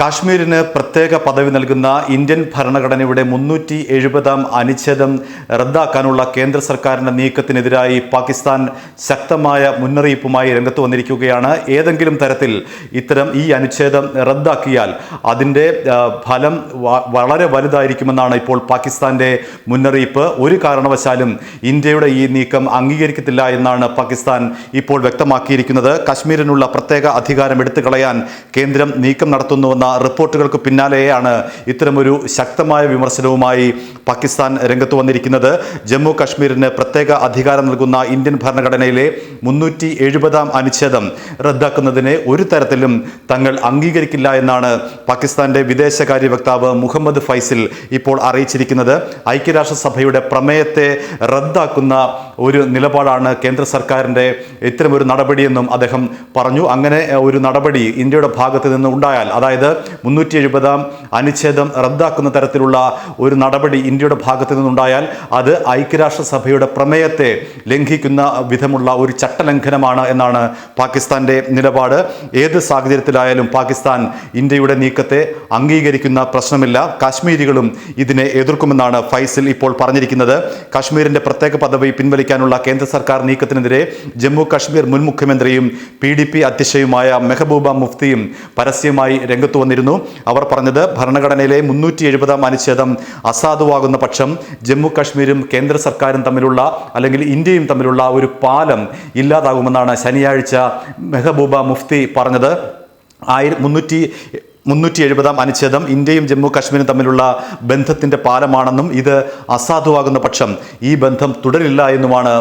കാശ്മീരിന് പ്രത്യേക പദവി നൽകുന്ന ഇന്ത്യൻ ഭരണഘടനയുടെ മുന്നൂറ്റി എഴുപതാം അനുച്ഛേദം റദ്ദാക്കാനുള്ള കേന്ദ്ര സർക്കാരിന്റെ നീക്കത്തിനെതിരായി പാകിസ്ഥാൻ ശക്തമായ മുന്നറിയിപ്പുമായി രംഗത്ത് വന്നിരിക്കുകയാണ്. ഏതെങ്കിലും തരത്തിൽ ഇത്തരം ഈ അനുച്ഛേദം റദ്ദാക്കിയാൽ അതിന്റെ ഫലം വളരെ വലുതായിരിക്കുമെന്നാണ് ഇപ്പോൾ പാകിസ്ഥാന്റെ മുന്നറിയിപ്പ്. ഒരു കാരണവശാലും ഇന്ത്യയുടെ ഈ നീക്കം അംഗീകരിക്കത്തില്ല എന്നാണ് പാകിസ്ഥാൻ ഇപ്പോൾ വ്യക്തമാക്കിയിരിക്കുന്നത്. കാശ്മീരിനുള്ള പ്രത്യേക അധികാരം എടുത്തു കളയാൻ കേന്ദ്രം നീക്കം നടത്തുന്നുവെന്ന റിപ്പോർട്ടുകൾക്ക് പിന്നാലെയാണ് ഇത്തരമൊരു ശക്തമായ വിമർശനവുമായി പാകിസ്ഥാൻ രംഗത്ത് വന്നിരിക്കുന്നത്. ജമ്മു കാശ്മീരിന് പ്രത്യേക അധികാരം നൽകുന്ന ഇന്ത്യൻ ഭരണഘടനയിലെ മുന്നൂറ്റി എഴുപതാം അനുച്ഛേദം റദ്ദാക്കുന്നതിനെ ഒരു തരത്തിലും തങ്ങൾ അംഗീകരിക്കില്ല എന്നാണ് പാകിസ്ഥാന്റെ വിദേശകാര്യ വക്താവ് മുഹമ്മദ് ഫൈസിൽ ഇപ്പോൾ അറിയിച്ചിരിക്കുന്നത്. ഐക്യരാഷ്ട്രസഭയുടെ പ്രമേയത്തെ റദ്ദാക്കുന്ന ഒരു നിലപാടാണ് കേന്ദ്ര സർക്കാരിന്റെ ഇത്തരമൊരു നടപടിയെന്നും അദ്ദേഹം പറഞ്ഞു. അങ്ങനെ ഒരു നടപടി ഇന്ത്യയുടെ ഭാഗത്ത് നിന്ന് ഉണ്ടായാൽ അതായത് മുന്നൂറ്റി എഴുപതാം അനുച്ഛേദം റദ്ദാക്കുന്ന തരത്തിലുള്ള ഒരു നടപടി ഇന്ത്യയുടെ ഭാഗത്തു നിന്നുണ്ടായാൽ അത് ഐക്യരാഷ്ട്രസഭയുടെ പ്രമേയത്തെ ലംഘിക്കുന്ന വിധമുള്ള ഒരു ചട്ടലംഘനമാണ് എന്നാണ് പാകിസ്ഥാന്റെ നിലപാട്. ഏത് സാഹചര്യത്തിലായാലും പാകിസ്ഥാൻ ഇന്ത്യയുടെ നീക്കത്തെ അംഗീകരിക്കുന്ന പ്രശ്നമില്ല. കാശ്മീരികളും ഇതിനെ എതിർക്കുമെന്നാണ് ഫൈസിൽ ഇപ്പോൾ പറഞ്ഞിരിക്കുന്നത്. കാശ്മീരിന്റെ പ്രത്യേക പദവി പിൻവലിക്കാനുള്ള കേന്ദ്ര സർക്കാർ നീക്കത്തിനെതിരെ ജമ്മു കാശ്മീർ മുൻ മുഖ്യമന്ത്രിയും പി ഡി പി അധ്യക്ഷയുമായ മെഹബൂബ മുഫ്തിയും പരസ്യമായി രംഗത്ത് വന്നിരുന്നു. അവർ പറഞ്ഞത് ഭരണഘടനയിലെ മുന്നൂറ്റി എഴുപതാം അനുച്ഛേദം അസാധുവാകുന്ന പക്ഷം ജമ്മു കാശ്മീരും കേന്ദ്ര സർക്കാരും തമ്മിലുള്ള അല്ലെങ്കിൽ ഇന്ത്യയും തമ്മിലുള്ള ഒരു പാലം ഇല്ലാതാകുമെന്നാണ് ശനിയാഴ്ച മെഹബൂബ മുഫ്തി പറഞ്ഞത്. ആയിര മുന്നൂറ്റി മുന്നൂറ്റി എഴുപതാം അനുച്ഛേദം ഇന്ത്യയും ജമ്മു കാശ്മീരും തമ്മിലുള്ള ബന്ധത്തിന്റെ പാലമാണെന്നും ഇത് അസാധുവാകുന്ന പക്ഷം ഈ ബന്ധം തുടരില്ല എന്നുമാണ്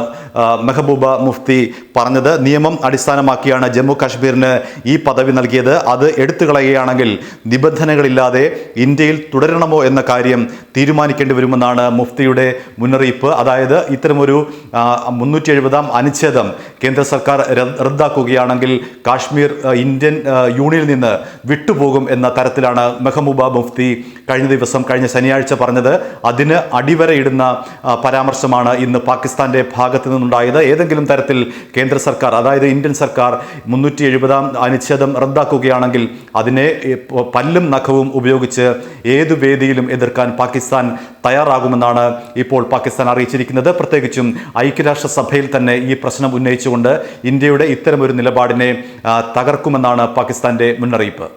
മെഹബൂബ മുഫ്തി പറഞ്ഞത്. നിയമം അടിസ്ഥാനമാക്കിയാണ് ജമ്മു കാശ്മീരിന് ഈ പദവി നൽകിയത്. അത് എടുത്തു കളയുകയാണെങ്കിൽ നിബന്ധനകളില്ലാതെ ഇന്ത്യയിൽ തുടരണമോ എന്ന കാര്യം തീരുമാനിക്കേണ്ടി വരുമെന്നാണ് മുഫ്തിയുടെ മുന്നറിയിപ്പ്. അതായത് ഇത്തരമൊരു മുന്നൂറ്റി എഴുപതാം അനുച്ഛേദം കേന്ദ്ര സർക്കാർ റദ്ദാക്കുകയാണെങ്കിൽ കാശ്മീർ ഇന്ത്യൻ യൂണിയനിൽ നിന്ന് വിട്ടുപോകും എന്ന തരത്തിലാണ് മെഹബൂബ മുഫ്തി കഴിഞ്ഞ ദിവസം കഴിഞ്ഞ ശനിയാഴ്ച പറഞ്ഞത്. അതിന് അടിവരയിടുന്ന പരാമർശമാണ് ഇന്ന് പാകിസ്ഥാന്റെ ഭാഗത്ത് നിന്നുണ്ടായത് ഏതെങ്കിലും തരത്തിൽ കേന്ദ്ര സർക്കാർ അതായത് ഇന്ത്യൻ സർക്കാർ മുന്നൂറ്റി എഴുപതാം അനുച്ഛേദം റദ്ദാക്കുകയാണെങ്കിൽ അതിനെ പല്ലും നഖവും ഉപയോഗിച്ച് ഏത് വേദിയിലും എതിർക്കാൻ പാകിസ്ഥാൻ തയ്യാറാകുമെന്നാണ് ഇപ്പോൾ പാകിസ്ഥാൻ അറിയിച്ചിരിക്കുന്നത്. പ്രത്യേകിച്ചും ഐക്യരാഷ്ട്രസഭയിൽ തന്നെ ഈ പ്രശ്നം ഉന്നയിച്ചുകൊണ്ട് ഇന്ത്യയുടെ ഇത്തരമൊരു നിലപാടിനെ തകർക്കുമെന്നാണ് പാകിസ്ഥാന്റെ മുന്നറിയിപ്പ്.